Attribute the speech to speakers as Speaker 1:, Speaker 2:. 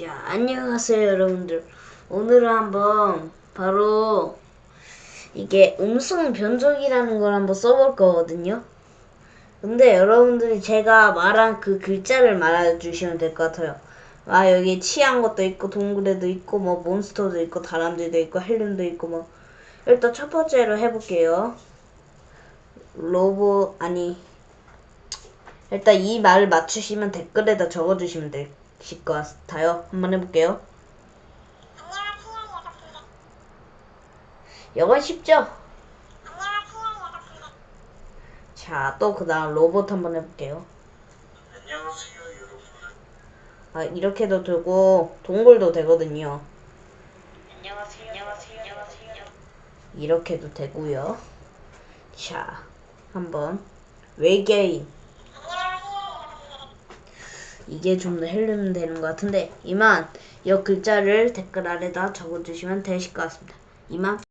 Speaker 1: 자, 안녕하세요, 여러분들. 오늘은 한번 바로 이게 음성 변조기라는 걸 한번 써볼 거거든요. 근데 여러분들이 제가 말한 그 글자를 말해주시면 될 것 같아요. 아, 여기 치한 것도 있고, 동굴에도 있고, 뭐, 몬스터도 있고, 다람쥐도 있고, 헬륨도 있고, 뭐. 일단 첫 번째로 해볼게요. 로보, 아니. 일단 이 말을 맞추시면 댓글에다 적어주시면 되 실것 같아요. 한번 해볼게요. 이건 쉽죠? 자, 또 그 다음 로봇 한번 해볼게요.
Speaker 2: 안녕하세요 여러분
Speaker 1: 아, 이렇게도 되고, 동굴도 되거든요.
Speaker 2: 안녕하세요 안녕하세요 안녕하세요
Speaker 1: 이렇게도 되고요. 자, 한번 외계인. 이게 좀 더 헬름 되는 것 같은데 이만 이 글자를 댓글 아래다 적어주시면 되실 것 같습니다. 이만